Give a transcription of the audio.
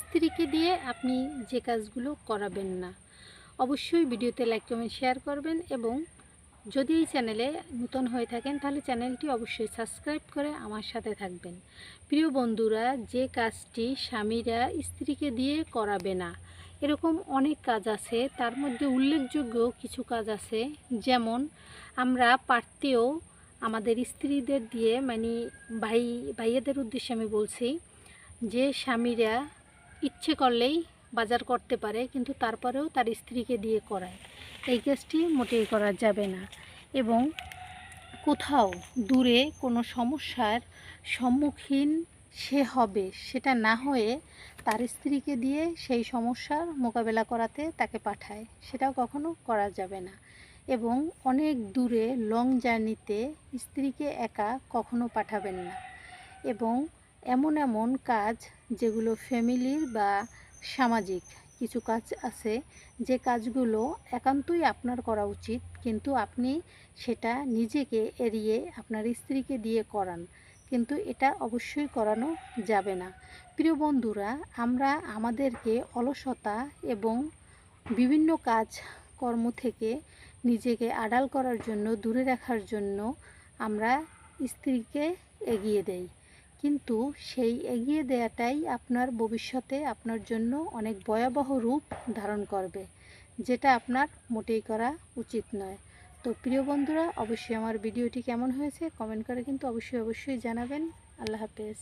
স্ত্রীকে দিয়ে আপনি যে কাজগুলো করাবেন না, অবশ্যই ভিডিওতে লাইক কমেন্ট শেয়ার করবেন এবং যদি এই চ্যানেলে নতুন হয়ে থাকেন তাহলে চ্যানেলটি অবশ্যই সাবস্ক্রাইব করে আমার সাথে থাকবেন। প্রিয় বন্ধুরা, যে কাজটি স্বামীরা স্ত্রীকে দিয়ে করাবে না, এরকম অনেক কাজ আছে, তার মধ্যে উল্লেখযোগ্য কিছু কাজ আছে। যেমন, আমরা পারতেও আমাদের স্ত্রীদের দিয়ে মানে ভাই, ভাইয়াদের উদ্দেশ্যে আমি বলছি যে স্বামীরা ইচ্ছে করলেই বাজার করতে পারে, কিন্তু তারপরেও তার স্ত্রীকে দিয়ে করায়। এই কাজটি মোটেই করা যাবে না। এবং কোথাও দূরে কোনো সমস্যার সম্মুখীন সে হবে, সেটা না হয়ে তার স্ত্রীকে দিয়ে সেই সমস্যার মোকাবেলা করাতে তাকে পাঠায়, সেটাও কখনো করা যাবে না। এবং অনেক দূরে লং জার্নিতে স্ত্রীকে একা কখনো পাঠাবেন না। এবং এমন এমন কাজ যেগুলো ফ্যামিলির বা সামাজিক কিছু কাজ আছে, যে কাজগুলো একান্তই আপনার করা উচিত, কিন্তু আপনি সেটা নিজেকে এড়িয়ে আপনার স্ত্রীকে দিয়ে করান। কিন্তু এটা অবশ্যই করানো যাবে না। প্রিয় বন্ধুরা, আমরা আমাদেরকে অলসতা এবং বিভিন্ন কাজ কর্ম থেকে নিজেকে আড়াল করার জন্য, দূরে রাখার জন্য আমরা স্ত্রীকে এগিয়ে দেই। কিন্তু সেই এগিয়ে দেয়াটাই আপনার ভবিষ্যতে আপনার জন্য অনেক ভয়াবহ রূপ ধারণ করবে, যেটা আপনার মোটেই করা উচিত নয়। তো প্রিয় বন্ধুরা, অবশ্যই আমার ভিডিওটি কেমন হয়েছে কমেন্ট করে কিন্তু অবশ্যই অবশ্যই জানাবেন। আল্লাহ হাফেজ।